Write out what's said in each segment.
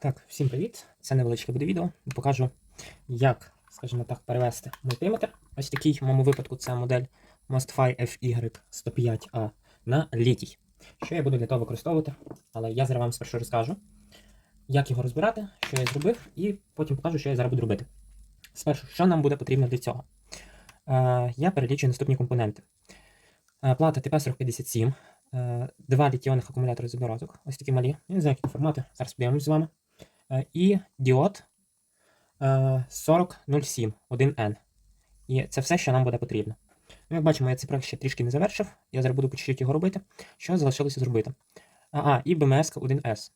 Так, всім привіт! Це невеличке буде відео. Покажу, як, скажімо так, перевести мультиметр. Ось такий, в моєму випадку, це модель Mostfi FY105A на літій. Що я буду для того використовувати, але я зараз вам спершу розкажу, як його розбирати, що я зробив, і потім покажу, що я зараз буду робити. Спершу, що нам буде потрібно для цього? Е, я перелічую наступні компоненти. Е, плата TP4057, е, два літіонних акумулятори з одноразок, ось такі малі. Я не знаю, які формати, зараз подивимось з вами. Е, і діод е, 4007 1N. І це все, що нам буде потрібно. Ну, як бачимо, я цей проект ще трішки не завершив. Я зараз буду по чуть-чуть його робити. Що залишилося зробити? А, а і BMS 1S.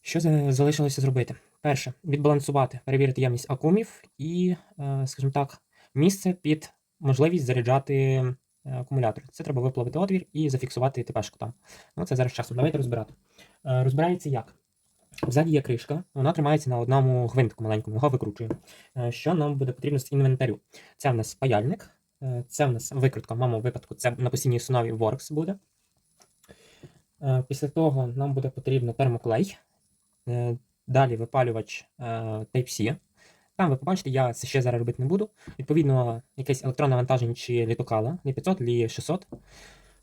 Що залишилося зробити? Перше, відбалансувати, перевірити ємність акумів і, е, скажімо так, місце під можливість заряджати е, акумулятори. Це треба виплавити отвір і зафіксувати ТПшку там. Ну, це зараз часом. Давайте розбирати. Е, Розбирається як? Ззаді є кришка, вона тримається на одному гвинтику маленькому, його викручуємо. Е, Що нам буде потрібно з інвентарю? Це в нас паяльник, е, це в нас викрутка, в моєму випадку це на постійній основі Works буде. Е, Після того нам буде потрібно термоклей, далі випалювач Type-C. Там ви побачите, я це ще зараз робити не буду. Відповідно, якесь електронне навантаження чи літокала, лі 500, лі 600.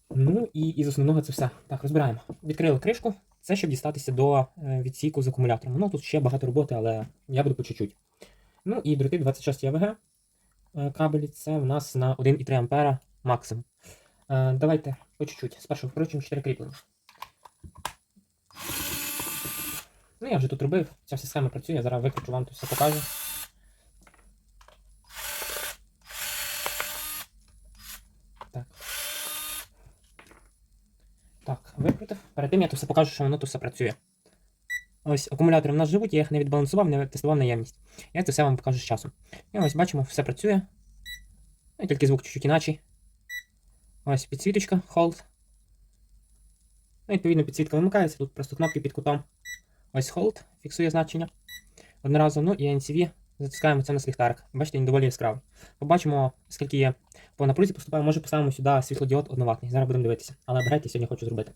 Ну і із основного це все. Так, розбираємо. Відкрили кришку. Це щоб дістатися до е, відсіку з акумулятором. Ну тут ще багато роботи, але я буду по чуть-чуть. Ну і дроти 26 АВГ е, кабелі. Це в нас на 1,3 ампера максимум. Е, Давайте по чуть-чуть. Спершу вкручуємо 4 кріплення. Ну, я вже тут робив, ця вся схема працює, я зараз викручу вам тут все покажу. Так, викрутив. Перед тим я тут все покажу, що воно тут все працює. Ось акумулятори в нас живуть, я їх не відбалансував, не тестував наявність. Я це все вам покажу з часом. І ось бачимо, все працює. Ну, тільки звук чуть-чуть іначий. Ось підсвіточка, hold. Ну, відповідно, підсвітка вимикається, тут просто кнопки під кутом. Ось hold, фіксує значення. Одноразово, ну і NCV затискаємо це на ліхтарик. Бачите, він доволі яскравий. Побачимо, скільки є по напрузі поступає, може поставимо сюди світлодіод одноватний. Зараз будемо дивитися. Але апгрейд сьогодні хочу зробити.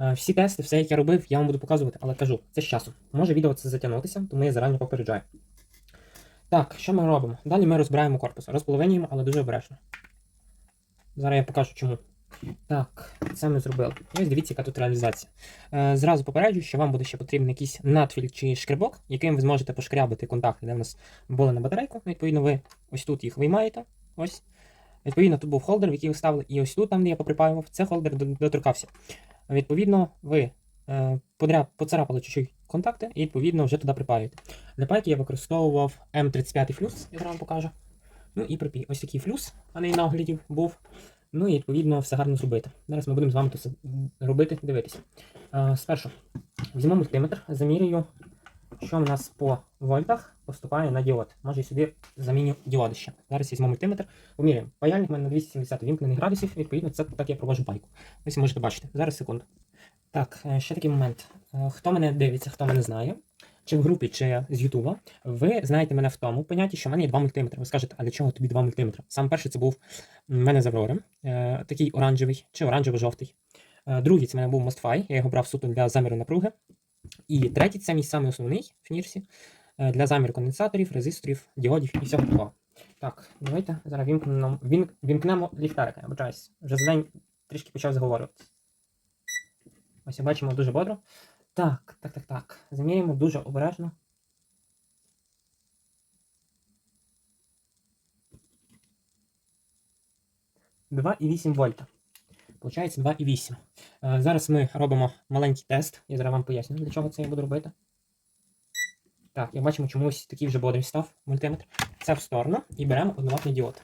Е, Всі тести, все, як я робив, я вам буду показувати, але кажу, це з часом. Може відео це затягнутися, тому я зарані попереджаю. Так, що ми робимо? Далі ми розбираємо корпус. Розполовинюємо, але дуже обережно. Зараз я покажу чому. Так, це ми зробили. І ось дивіться, яка тут реалізація. Е, зразу попереджую, що вам буде ще потрібен якийсь надфіль чи шкребок, яким ви зможете пошкрябати контакти, де в нас були на батарейку. Відповідно, ви ось тут їх виймаєте. Ось. Відповідно, тут був холдер, в який ви ставили, і ось тут, там, де я поприпаював, це холдер доторкався. Відповідно, ви е, подряд, поцарапали чуть-чуть контакти, і відповідно вже туди припаюєте. Для пайки я використовував М35 флюс, я вам покажу. Ну і припій. Ось такий флюс, а не наглядів був. Ну і відповідно все гарно зробити. Зараз ми будемо з вами це робити, дивитися. Е, спершу візьму мультиметр, замірюю, що в нас по вольтах поступає на діод. Може і сюди заміню діоди ще. Зараз візьму мультиметр, поміряємо. Паяльник у мене на 270 вімкнений градусів, відповідно, це так я провожу пайку. Ось можете бачити. Зараз секунду. Так, е, ще такий момент. Е, Хто мене дивиться, хто мене знає, чи в групі, чи з Ютуба, ви знаєте мене в тому понятті, що в мене є два мультиметри. Ви скажете, а для чого тобі два мультиметри? Сам перший це був мене з Аврори, е, такий оранжевий чи оранжево-жовтий. Е, Другий це в мене був Mostfi, я його брав суто для заміру напруги. І третій це мій самий основний в Фінірсі е, для заміру конденсаторів, резисторів, діодів і всього такого. Так, давайте зараз вімкнемо, вім- вімкнемо ліхтарика. Я бачаюсь. Вже за день трішки почав заговорювати. Ось бачимо дуже бодро. Так, так, так, так. Заміряємо дуже обережно. Два і 8 вольта. Получається 2,8. Е, Зараз ми робимо маленький тест. Я зараз вам поясню, для чого це я буду робити. Так, як бачимо, чомусь такий вже бодрий став мультиметр. Це в сторону і беремо одноватний діод.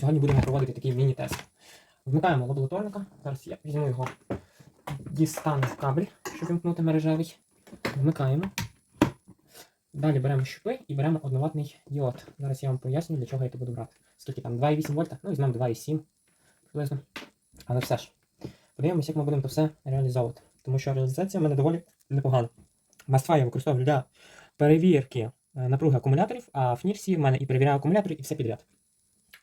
Сьогодні будемо проводити такий міні-тест. Вмикаємо лабораторника. Зараз я візьму його, дістану в кабель, щоб вимкнути мережевий. Вмикаємо. Далі беремо щупи і беремо одноватний діод. Зараз я вам поясню, для чого я це буду брати. Скільки там? 2,8 вольта? Ну, візьмемо 2,7 приблизно. Але все ж. Подивимося, як ми будемо це все реалізовувати. Тому що реалізація в мене доволі непогана. Mastfire я використовую для перевірки е, напруги акумуляторів, а в Нірсі в мене і перевіряю акумулятори, і все підряд.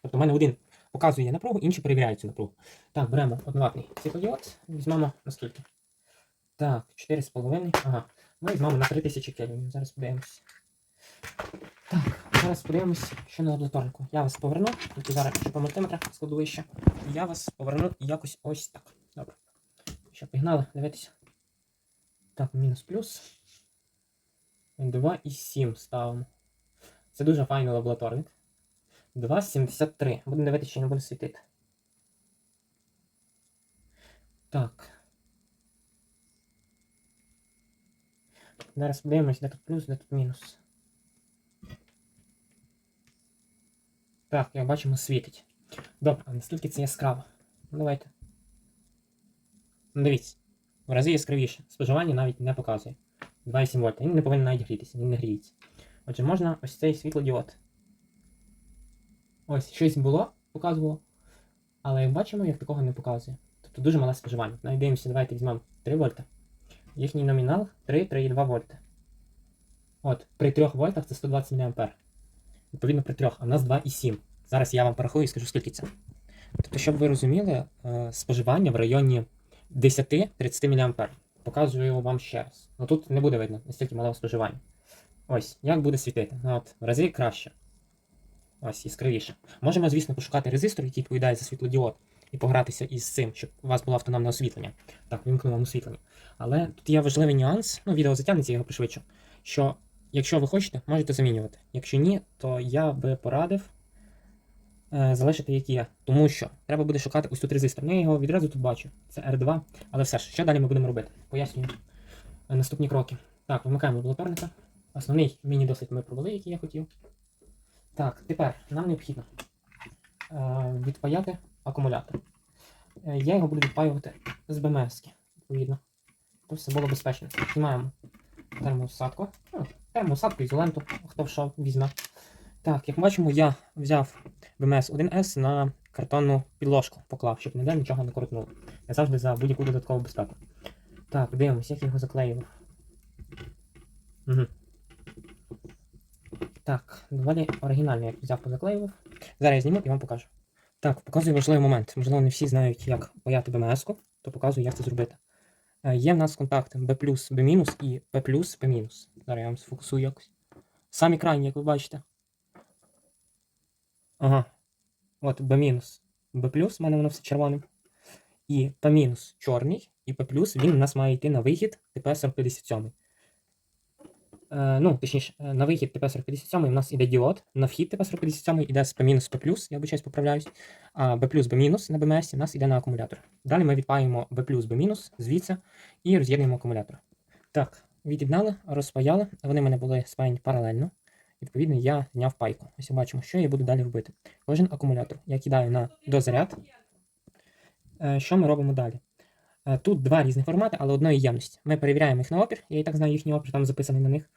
Тобто в мене один показує напругу, інший перевіряє цю напругу. Так, беремо одноватний світлодіод, візьмемо наскільки? Так, 4,5. Ага. Ми візьмемо на 3000 кельвінів. Зараз подивимось. Так, зараз подивимось, що на лабораторнику. Я вас поверну, тільки зараз ще по мультиметрах складу вище. І я вас поверну якось ось так. Добре. Ще пігнали, дивитися. Так, мінус плюс. 2,7 ставимо. Це дуже файний лабораторник. 2,73. Будемо дивитися, чи не буде світити. Так. Зараз подивимось, де тут плюс, де тут мінус. Так, як бачимо, світить. Добре, наскільки це яскраво? Ну, давайте. Дивіться. В рази яскравіше. Споживання навіть не показує. 2,7 вольта. Він не повинен навіть грітися, він не гріється. Отже, можна ось цей світлодіод. Ось, щось було, показувало. Але як бачимо, як такого не показує. Тобто дуже мале споживання. Навіть дивимося, давайте візьмемо 3 вольта. Їхній номінал 3, 3,2 вольта. От, при 3 вольтах це 120 мА. Відповідно при 3, а в нас 2,7. Зараз я вам порахую і скажу, скільки це. Тобто, щоб ви розуміли, е, споживання в районі 10-30 мА. Показую вам ще раз. Ну тут не буде видно настільки малого споживання. Ось, як буде світити. Ну, от, в рази краще. Ось, яскравіше. Можемо, звісно, пошукати резистор, який відповідає за світлодіод, і погратися із цим, щоб у вас було автономне освітлення. Так, вимкнуло вам освітлення. Але тут є важливий нюанс, ну, відео затягнеться, я його пришвидшу. Що якщо ви хочете, можете замінювати. Якщо ні, то я би порадив е, залишити як є. Тому що треба буде шукати ось тут резистор. Ну, я його відразу тут бачу. Це R2. Але все ж, що далі ми будемо робити? Пояснюю е, наступні кроки. Так, вимикаємо регуляторника. Основний міні-досвід ми провели, який я хотів. Так, тепер нам необхідно е, відпаяти акумулятор. Е, я його буду відпаювати з БМС, відповідно. Щоб все було безпечно. Знімаємо термоусадку. Ну, термоусадку, ізоленту, хто що візьме. Так, як бачимо, я взяв БМС 1С на картонну підложку поклав, щоб ніде нічого не коротнуло. Я завжди за будь-яку додаткову безпеку. Так, дивимось, як я його заклеював. Угу. Так, доволі оригінально як взяв позаклеював. Зараз я зніму і вам покажу. Так, показую важливий момент. Можливо, не всі знають, як паяти БМС-ку, то показую, як це зробити. Е, Є в нас контакти B B- і P P-. Зараз я вам сфокусую якось. Самі крайні, як ви бачите. Ага. От B-, B+, в мене воно все червоним. І P- чорний, і P+, він у нас має йти на вихід ТП-4057. Е, ну, точніше, е, на вихід ТП-4057 у нас іде діод, на вхід ТП-4057 іде з P- P+, я обичаюсь поправляюсь, а B+, B- на БМС у нас іде на акумулятор. Далі ми відпаємо B+, B- звідси і роз'єднуємо акумулятор. Так, від'єднали, розпаяли, вони в мене були спаяні паралельно. Відповідно, я зняв пайку. Ось бачимо, що я буду далі робити. Кожен акумулятор я кидаю на дозаряд. Е, Що ми робимо далі? Е, Тут два різних формати, але одної ємності. Ми перевіряємо їх на опір, я і так знаю їхній опір, там записаний на них.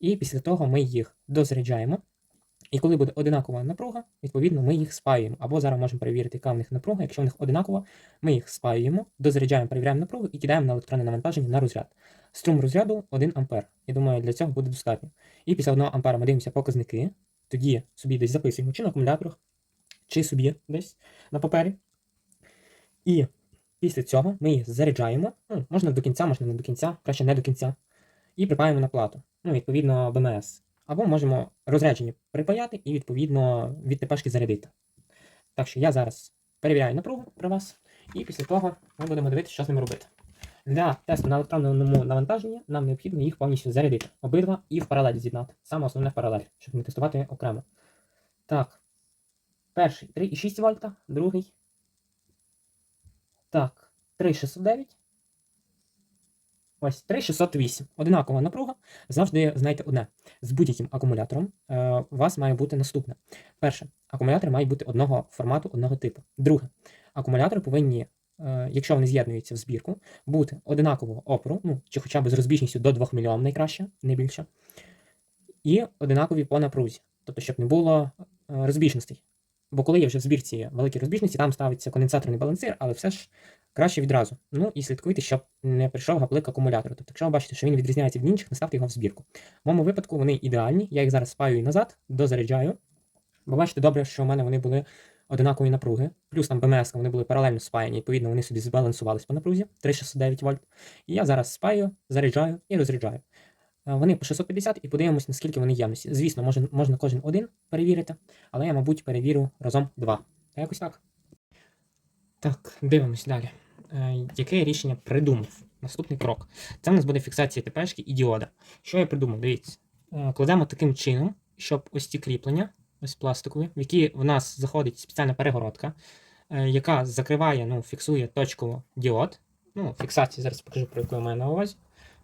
І після того ми їх дозаряджаємо. І коли буде одинакова напруга, відповідно, ми їх спаюємо. Або зараз можемо перевірити, яка в них напруга. Якщо в них одинакова, ми їх спаюємо, дозаряджаємо, перевіряємо напругу і кидаємо на електронне навантаження на розряд. Струм розряду 1 А. Я думаю, для цього буде достатньо. І після 1 А ми дивимося показники. Тоді собі десь записуємо чи на акумуляторах, чи собі десь на папері. І після цього ми їх заряджаємо. Ну, можна до кінця, можна не до кінця, краще не до кінця. І припаємо на плату. Ну, відповідно, БМС. Або можемо розряджені припаяти і, відповідно, від ТПшки зарядити. Так що я зараз перевіряю напругу при вас, і після того ми будемо дивитися, що з ними робити. Для тесту на електронному навантаженні нам необхідно їх повністю зарядити. Обидва і в паралель з'єднати. Саме основне в паралель, щоб не тестувати окремо. Так. Перший 3,6 вольта, другий. Так, 3,609. Ось 3,608. Одинакова напруга. Завжди знайте одне. З будь-яким акумулятором е, у вас має бути наступне. Перше, акумулятори мають бути одного формату, одного типу. Друге, акумулятори повинні, е, якщо вони з'єднуються в збірку, бути одинакового опору, ну, чи хоча б з розбіжністю до 2 мільйон найкраще, не більше. І одинакові по напрузі. Тобто, щоб не було е, розбіжностей. Бо коли є вже в збірці великі розбіжності, там ставиться конденсаторний балансир, але все ж краще відразу. Ну і слідкуйте, щоб не прийшов гаплик акумулятора. Тобто, якщо ви бачите, що він відрізняється від інших, не ставте його в збірку. В моєму випадку вони ідеальні. Я їх зараз спаюю назад, дозаряджаю. Бо бачите, добре, що в мене вони були одинакової напруги, плюс там БМС вони були паралельно спаяні, відповідно, вони собі збалансувались по напрузі 369 вольт. І я зараз спаю, заряджаю і розряджаю. Е, Вони по 650 і подивимось, наскільки вони ємності. Звісно, можна, можна кожен один перевірити, але я, мабуть, перевірю разом два. Та якось так. Так, дивимось далі. Е, яке рішення придумав? Наступний крок. Це в нас буде фіксація ТПшки і діода. Що я придумав? Дивіться. Е, кладемо таким чином, щоб ось ці кріплення, ось пластикові, в які в нас заходить спеціальна перегородка, яка закриває, ну, фіксує точково діод. Ну, фіксація зараз покажу, про яку я маю на увазі.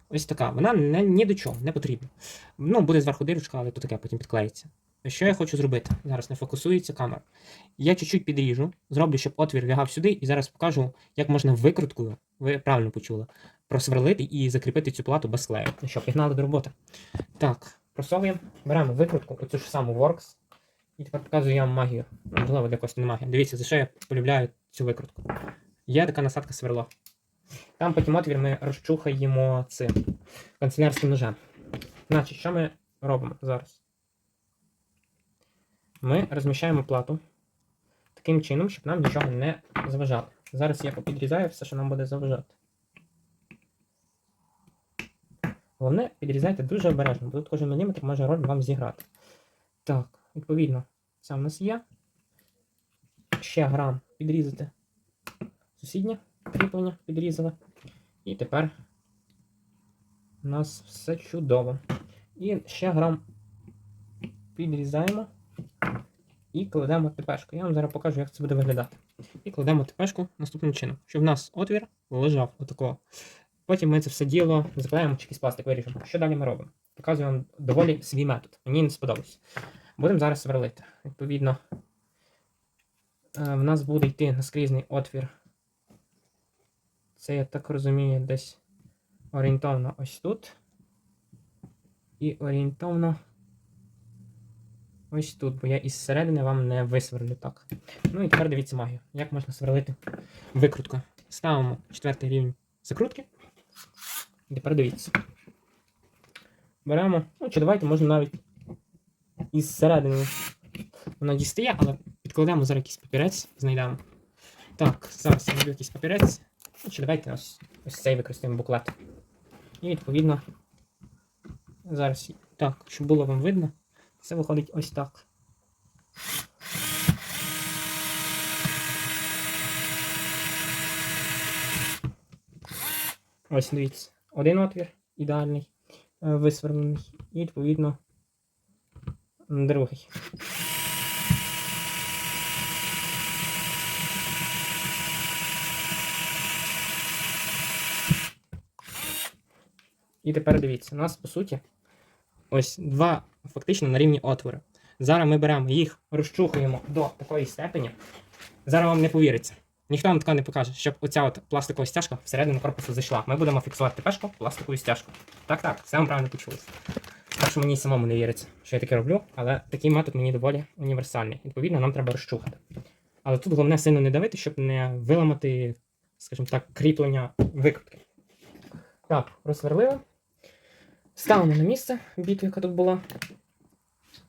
Ось така. Вона не, ні до чого, не потрібна. Ну, буде зверху дирочка, але то таке потім підклеїться. Що я хочу зробити? Зараз не фокусується камера. Я чуть-чуть підріжу, зроблю, щоб отвір лягав сюди, і зараз покажу, як можна викруткою, ви правильно почули, просверлити і закріпити цю плату без клею. Ну що, пігнали до роботи. Так, просовуємо, беремо викрутку, оцю ж саму Works. І тепер показую я вам магію. Можливо, для когось не магія. Дивіться, за що я полюбляю цю викрутку. Є така насадка сверло. Там потім отвір ми розчухаємо цим канцелярським ножем. Значить, що ми робимо зараз? Ми розміщаємо плату таким чином, щоб нам нічого не заважало. Зараз я попідрізаю все, що нам буде заважати. Головне, підрізайте дуже обережно, бо тут кожен міліметр може роль вам зіграти. Так, відповідно, це в нас є. Ще грам підрізати. Сусіднє кріплення підрізали. І тепер у нас все чудово. І ще грам підрізаємо і кладемо тепешку. Я вам зараз покажу, як це буде виглядати. І кладемо тепешку наступним чином, щоб в нас отвір лежав отако. Потім ми це все діло заклеїмо чи якийсь пластик виріжемо. Що далі ми робимо? Показую вам доволі свій метод. Мені не сподобався. Будемо зараз сверлити. Відповідно, е, в нас буде йти наскрізний отвір. Це, я так розумію, десь орієнтовно ось тут. І орієнтовно ось тут, бо я із середини вам не висверлю так. Ну і тепер дивіться магію. Як можна сверлити викрутку. Ставимо четвертий рівень закрутки. І тепер дивіться. Беремо, ну чи давайте можна навіть із середини вона дістає, але підкладемо зараз якийсь папірець, знайдемо. Так, зараз я знайду якийсь папірець. Чи давайте ось, ось цей використаємо буклет. І відповідно. Зараз так, щоб було вам видно, це виходить ось так. Ось дивіться. Один отвір ідеальний, е, висверлений, і відповідно другий. І тепер дивіться, у нас по суті ось два фактично на рівні отвори. Зараз ми беремо їх, розчухуємо до такої степені. Зараз вам не повіриться. Ніхто вам такого не покаже, щоб оця от пластикова стяжка всередину корпусу зайшла. Ми будемо фіксувати пешку пластиковою стяжкою. Так, так, все вам правильно почулося. Так що мені самому не віриться, що я таке роблю, але такий метод мені доволі універсальний. Відповідно, нам треба розчухати. Але тут головне сильно не давити, щоб не виламати, скажімо так, кріплення викрутки. Так, розсверлили. Ставимо на місце біту, яка тут була.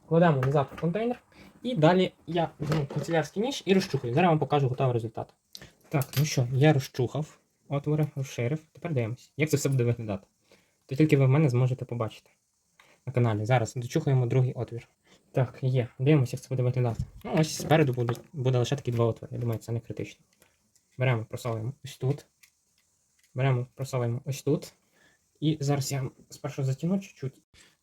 Кладемо назад в контейнер. І далі я візьму канцелярський ніж і розчухаю. Зараз вам покажу готовий результат. Так, ну що, я розчухав отвори, розширив. Тепер дивимось, як це все буде виглядати. То тільки ви в мене зможете побачити на каналі. Зараз дочухаємо другий отвір. Так, є. Дивимося, як це буде виглядати. Ну, ось спереду буде, буде лише такі два отвори. Я думаю, це не критично. Беремо, просовуємо ось тут. Беремо, просовуємо ось тут. І зараз я спершу затягну чуть-чуть.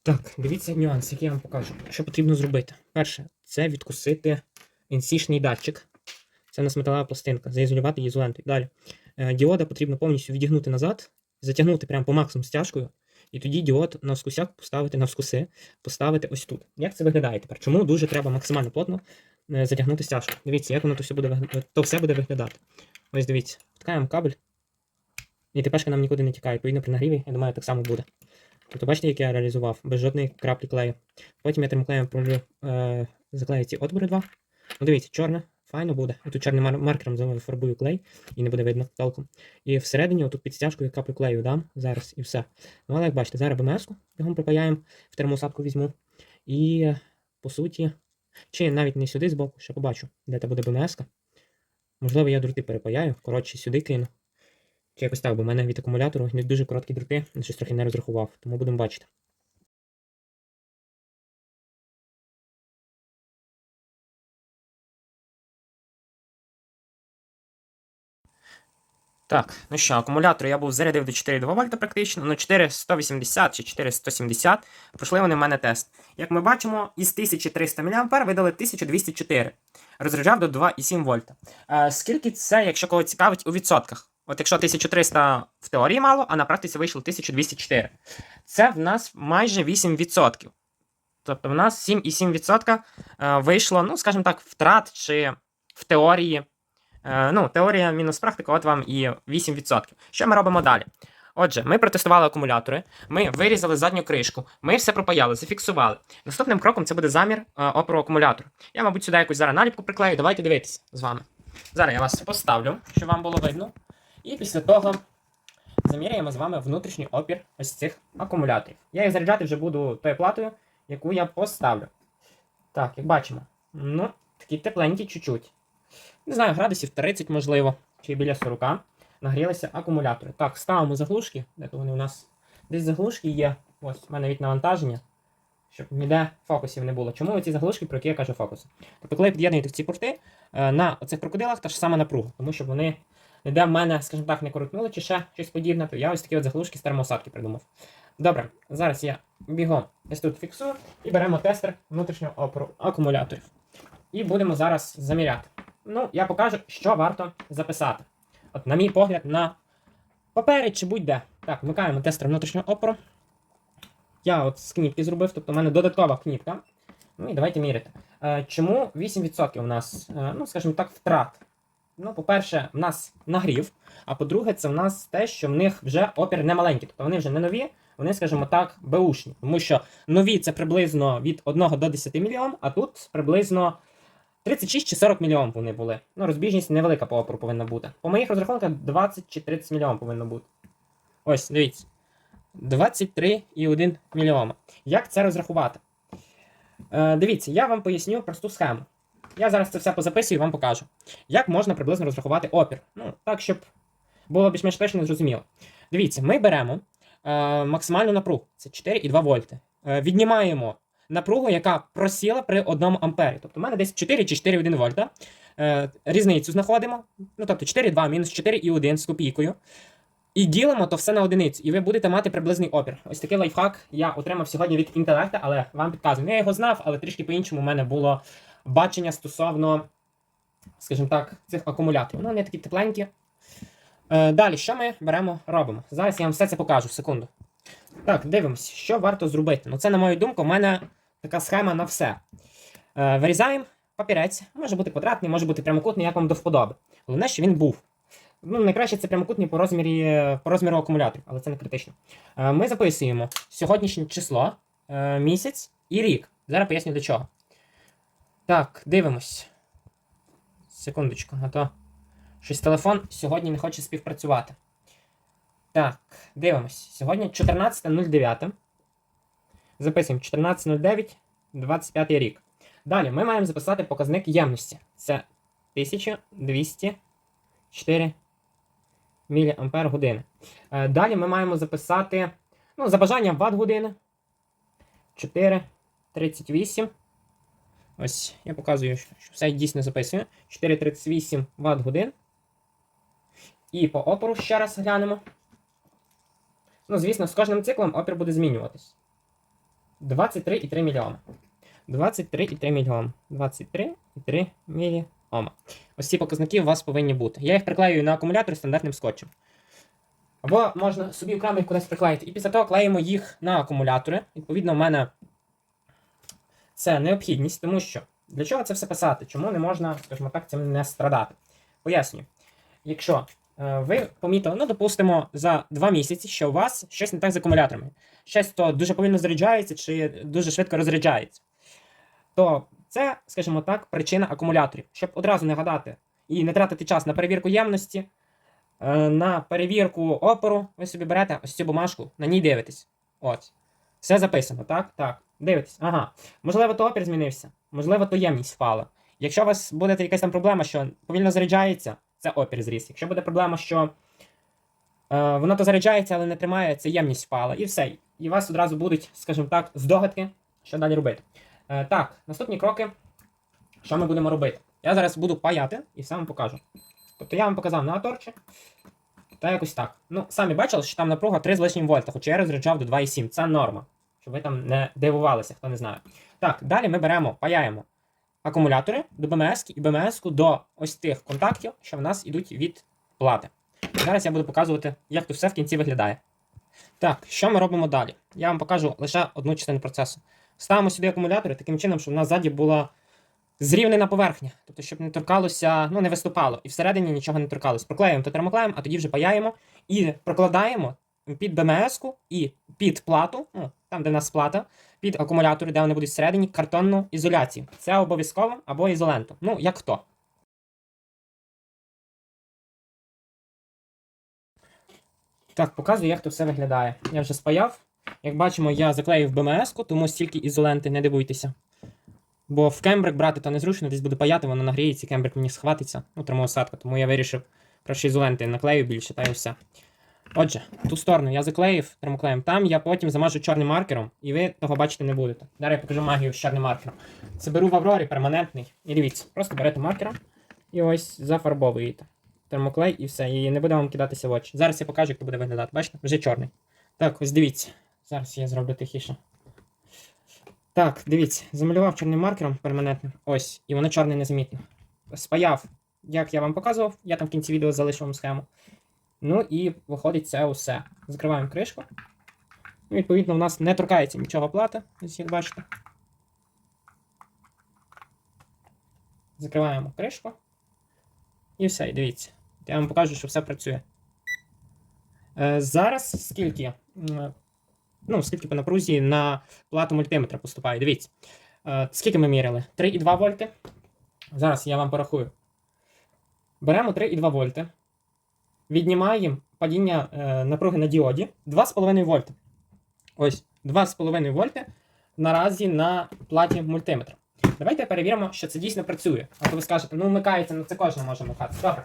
Так, дивіться нюанс, який я вам покажу. Що потрібно зробити? Перше, це відкусити NC-шний датчик. Це у нас металева пластинка, заізолювати її ізолентою. Далі. Е, Діода потрібно повністю відігнути назад, затягнути прямо по максимуму стяжкою, і тоді діод на вскусяк поставити на вскуси, поставити ось тут. Як це виглядає тепер? Чому дуже треба максимально плотно е, затягнути стяжку? Дивіться, як воно то все буде, то все буде виглядати. Ось дивіться, втикаємо кабель, і тепешка нам нікуди не тікає. Відповідно, при нагріві, я думаю, так само буде. Тобто, бачите, як я реалізував, без жодної краплі клею. Потім я термоклеєм пролю, е, заклею ці отвори два. Ну, дивіться, чорне, файно буде. І тут чорним маркером зафарбую клей, і не буде видно толком. І всередині, отут під стяжкою каплю клею дам зараз і все. Ну, але як бачите, зараз БМС-ку бігом припаяємо, в термоусадку візьму. І, по суті, Чи навіть не сюди збоку, ще побачу, де це буде БМС. -ка. Можливо, я дроти перепаяю, коротше, сюди кину. Чи якось так, бо в мене від акумулятору не дуже короткі дроти, щось трохи не розрахував, тому будемо бачити. Так, ну що, акумулятор я був зарядив до 4,2 вольта практично, ну 4180 чи 4170. Пройшли вони в мене тест. Як ми бачимо, із 1300 мА видали 1204. Розряджав до 2,7 вольта. Е, скільки це, якщо кого цікавить, у відсотках? От якщо 1300 в теорії мало, а на практиці вийшло 1204. Це в нас майже 8%. Тобто в нас 7,7% е, вийшло, ну, скажімо так, втрат чи в теорії. Е, ну, теорія мінус практика, от вам і 8%. Що ми робимо далі? Отже, ми протестували акумулятори, ми вирізали задню кришку, ми все пропаяли, зафіксували. Наступним кроком це буде замір е, опору акумулятора. Я, мабуть, сюди якусь зараз наліпку приклею. Давайте дивитися з вами. Зараз я вас поставлю, щоб вам було видно. І після того заміряємо з вами внутрішній опір ось цих акумуляторів. Я їх заряджати вже буду тою платою, яку я поставлю. Так, як бачимо. Ну, такі тепленькі чуть-чуть. Не знаю, градусів 30, можливо, чи біля 40. Нагрілися акумулятори. Так, ставимо заглушки. Де то вони у нас? Десь заглушки є. Ось, у мене від навантаження. Щоб ніде фокусів не було. Чому ці заглушки, про які я кажу фокуси? Тобто, коли під'єднуєте ці порти, е, на оцих крокодилах та ж сама напруга, тому що вони ніде в мене, скажімо так, не коротнули чи ще щось подібне, то я ось такі от заглушки з термоусадки придумав. Добре, зараз я бігом ось тут фіксую і беремо тестер внутрішнього опору акумуляторів. І будемо зараз заміряти. Ну, я покажу, що варто записати. От, на мій погляд, на папері чи будь-де. Так, вмикаємо тестер внутрішнього опору. Я от з кніпки зробив, тобто в мене додаткова кніпка. Ну і давайте міряти. Е, чому 8% у нас, е, ну, скажімо так, втрат? Ну, по-перше, в нас нагрів, а по-друге, це в нас те, що в них вже опір не маленький. Тобто вони вже не нові, вони, скажімо так, беушні. Тому що нові це приблизно від 1 до 10 мільйон, а тут приблизно 36 чи 40 мільйон вони були. Ну, розбіжність невелика по опору повинна бути. По моїх розрахунках 20 чи 30 мільйон повинно бути. Ось, дивіться. 23,1 мільйома. Як це розрахувати? Е, дивіться, я вам поясню просту схему. Я зараз це все позаписую і вам покажу. Як можна приблизно розрахувати опір. Ну, так, щоб було більш-менш точно зрозуміло. Дивіться, ми беремо е, максимальну напругу, це 4,2 вольти. Е, віднімаємо напругу, яка просіла при 1 ампері. Тобто в мене десь 4 чи 4,1 вольта. Е, різницю знаходимо. Ну, тобто 4,2 мінус 4,1 з копійкою. І ділимо то все на одиницю, і ви будете мати приблизний опір. Ось такий лайфхак я отримав сьогодні від інтелекта, але вам підказую. Я його знав, але трішки по-іншому у мене було бачення стосовно, скажімо так, цих акумуляторів. Ну, вони такі тепленькі. Е, далі, що ми беремо, робимо? Зараз я вам все це покажу, секунду. Так, дивимось, що варто зробити. Ну, це, на мою думку, у мене така схема на все. Е, вирізаємо папірець, може бути квадратний, може бути прямокутний, як вам до вподоби. Головне, що він був. Ну, найкраще це прямокутний по розмірі, по розміру акумуляторів, але це не критично. Е, ми записуємо сьогоднішнє число, місяць і рік. Зараз поясню до чого. Так, дивимось. Секундочку, а то щось телефон сьогодні не хоче співпрацювати. Так, дивимось. Сьогодні 14.09. Записуємо 14.09, 25 рік. Далі ми маємо записати показник ємності. Це 1204 мАч години. Е, Далі ми маємо записати ну, за бажанням ватт години. 4,38. Ось, я показую, що все дійсно записує. 4,38 Вт годин. І по опору ще раз глянемо. Ну, звісно, з кожним циклом опір буде змінюватись. 23,3 мА. 23,3 мА. 23,3 мА. Ось ці показники у вас повинні бути. Я їх приклеюю на акумулятор стандартним скотчем. Або можна собі окремо їх кудись приклеїти. І після того клеїмо їх на акумулятори. Відповідно, в мене це необхідність, тому що для чого це все писати? Чому не можна, скажімо так, цим не страдати? Пояснюю. Якщо е, ви помітили, ну, допустимо, за два місяці, що у вас щось не так з акумуляторами, щось то дуже повільно заряджається чи дуже швидко розряджається, то це, скажімо так, причина акумуляторів. Щоб одразу не гадати і не тратити час на перевірку ємності, е, на перевірку опору, ви собі берете ось цю бумажку, на ній дивитесь. От. Все записано, так? Так. Дивитесь, ага. Можливо, то опір змінився, можливо, то ємність впала. Якщо у вас буде якась там проблема, що повільно заряджається, це опір зріс. Якщо буде проблема, що е, воно то заряджається, але не тримає, це ємність впала. І все. І у вас одразу будуть, скажімо так, здогадки, що далі робити. Е, так, наступні кроки. Що ми будемо робити? Я зараз буду паяти і все вам покажу. Тобто я вам показав на аторчі. Та якось так. Ну, самі бачили, що там напруга 3 з лишнім вольта, хоча я розряджав до 2,7. Це норма. Щоб ви там не дивувалися, хто не знає. Так, далі ми беремо, паяємо акумулятори до БМС і БМС до ось тих контактів, що в нас йдуть від плати. Зараз я буду показувати, як тут все в кінці виглядає. Так, що ми робимо далі? Я вам покажу лише одну частину процесу. Ставимо сюди акумулятори таким чином, щоб в нас ззаді була зрівнена поверхня. Тобто, щоб не торкалося, ну не виступало, і всередині нічого не торкалося. Проклеюємо та термоклеєм, а тоді вже паяємо і прокладаємо під БМС-ку і під плату, ну, там, де в нас плата, під акумулятори, де вони будуть всередині, картонну ізоляцію. Це обов'язково або ізоленту. Ну, як хто. Так, показую, як то все виглядає. Я вже спаяв. Як бачимо, я заклеїв БМС-ку, тому стільки ізоленти, не дивуйтеся. Бо в кембрик брати то незручно, десь буде паяти, воно нагріється, кембрик мені схватиться. Ну, термоусадка, тому я вирішив краще ізоленти наклею більше, та й все. Отже, ту сторону я заклеїв термоклеєм. Там я потім замажу чорним маркером, і ви того бачити не будете. Зараз я покажу магію з чорним маркером. Це беру в Аврорі перманентний. І дивіться, просто берете маркером і ось зафарбовуєте. Термоклей і все. І не буде вам кидатися в очі. Зараз я покажу, як це буде виглядати. Бачите? Вже чорний. Так, ось дивіться. Зараз я зроблю тихіше. Так, дивіться, замалював чорним маркером перманентним. Ось, і воно чорне незамітно. Спаяв, як я вам показував, я там в кінці відео залишив вам схему. Ну і виходить це усе. Закриваємо кришку. Ну, відповідно, у нас не торкається нічого плати, ось як бачите. Закриваємо кришку. І все, і дивіться. Я вам покажу, що все працює. Е, зараз скільки? Ну, скільки по напрузі на плату мультиметра поступає. Дивіться. Е, скільки ми міряли? 3,2 вольти. Зараз я вам порахую. Беремо 3,2 вольти. Віднімаємо падіння е, напруги на діоді 2,5 вольти. Ось 2,5 вольти наразі на платі мультиметра. Давайте перевіримо, що це дійсно працює. А то ви скажете, ну вмикається, ну це кожен може вмикати. Добре.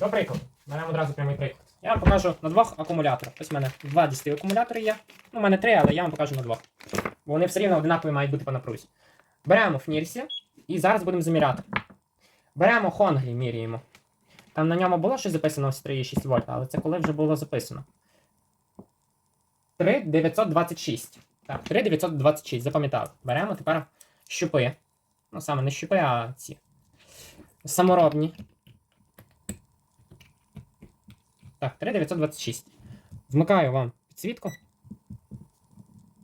До прикладу. Беремо одразу прямий приклад. Я вам покажу на двох акумуляторах. Ось у мене два 10 акумулятори є. Ну, у мене три, але я вам покажу на двох. Бо вони все рівно одинакові мають бути по напрузі. Беремо фнірсі і зараз будемо заміряти. Беремо Хонглі, міряємо. Там на ньому було щось записано ось 3,6 вольта, але це коли вже було записано. 3,926. Так, 3,926, запам'ятали. Беремо тепер щупи. Ну, саме не щупи, а ці. Саморобні. Так, 3,926. Вмикаю вам підсвітку.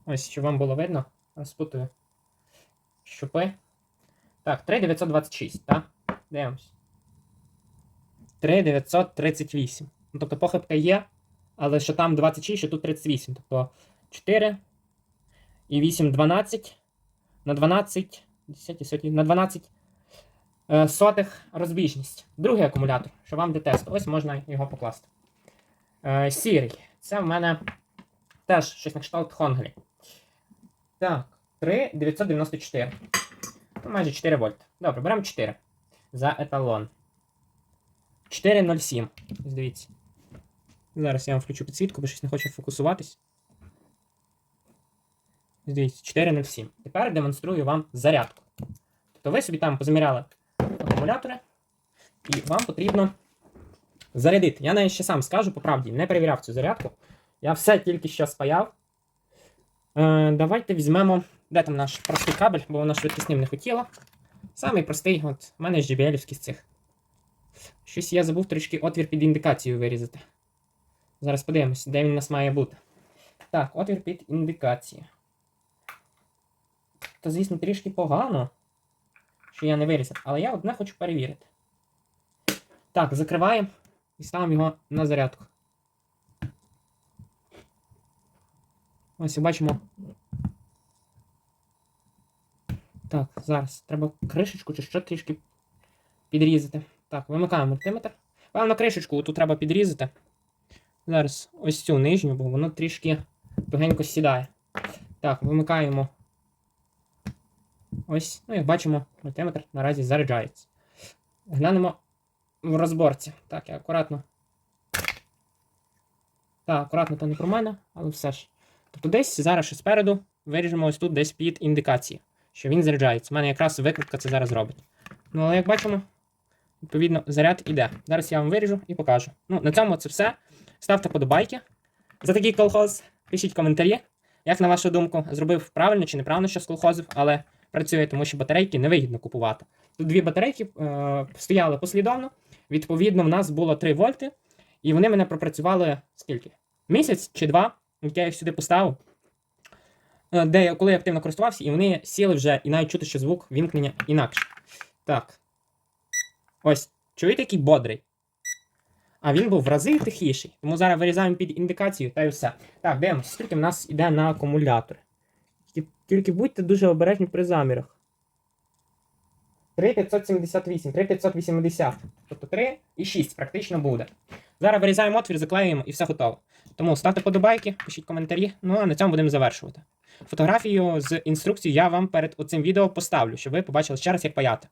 Ось, щоб вам було видно. Розпутую. Щупи. Так, 3,926, так? Дивимось. 3,938. Ну, тобто похибка є, але що там 26, що тут 38. Тобто 4 і 8, 12. На 12. 10 сотні, на 12 е, сотих розбіжність. Другий акумулятор, що вам де тест. Ось можна його покласти. Е, сірий. Це в мене теж щось на кшталт Хонглі. Так, 3,994. Ну, майже 4 вольт. Добре, беремо 4 за еталон. 4,07. Ось Дивіться. Зараз я вам включу підсвітку, бо щось не хоче фокусуватись. Дивіться, 4,07. Тепер демонструю вам зарядку. Тобто ви собі там позаміряли акумулятори, і вам потрібно зарядити. Я навіть ще сам скажу, по правді, не перевіряв цю зарядку. Я все тільки що спаяв. Е, давайте візьмемо. Де там наш простий кабель, бо вона швидкісним не хотіла. Самий простий, от у мене JBL-івський з цих. Щось я забув трішки отвір під індикацію вирізати. Зараз подивимось, де він у нас має бути. Так, отвір під індикацію. То, звісно, трішки погано, що я не вирізав, але я одне хочу перевірити. Так, закриваємо і ставимо його на зарядку. Ось бачимо. Так, зараз треба кришечку чи що трішки підрізати. Так, вимикаємо мультиметр. Певно, кришечку тут треба підрізати. Зараз ось цю нижню, бо воно трішки тугенько сідає. Так, вимикаємо Ось, ну як бачимо, мультиметр наразі заряджається. Глянемо в розборці. Так, я акуратно. Так, акуратно то не про мене, але все ж. Тобто десь зараз ще спереду виріжемо ось тут десь під індикації, що він заряджається. У мене якраз викрутка це зараз робить. Ну, але як бачимо, відповідно, заряд іде. Зараз я вам виріжу і покажу. Ну, на цьому це все. Ставте подобайки за такий колхоз. Пишіть коментарі. Як на вашу думку, зробив правильно чи неправильно, що з колхозів, але працює, тому що батарейки невигідно купувати. Тут дві батарейки е, стояли послідовно. Відповідно, в нас було 3 вольти, і вони мене пропрацювали скільки? Місяць чи два, як я їх сюди поставив. Е, Де я, коли я активно користувався, і вони сіли вже, і навіть чути, що звук вімкнення інакше. Так. Ось, чуєте, який бодрий? А він був в рази тихіший. Тому зараз вирізаємо під індикацію та й все. Так, дивимося, скільки в нас йде на акумулятор. Тільки, будьте дуже обережні при замірах. 3578, 3580. Тобто 3 і 6 практично буде. Зараз вирізаємо отвір, заклеюємо і все готово. Тому ставте подобайки, пишіть коментарі. Ну а на цьому будемо завершувати. Фотографію з інструкцією я вам перед оцим відео поставлю, щоб ви побачили ще раз, як паяти.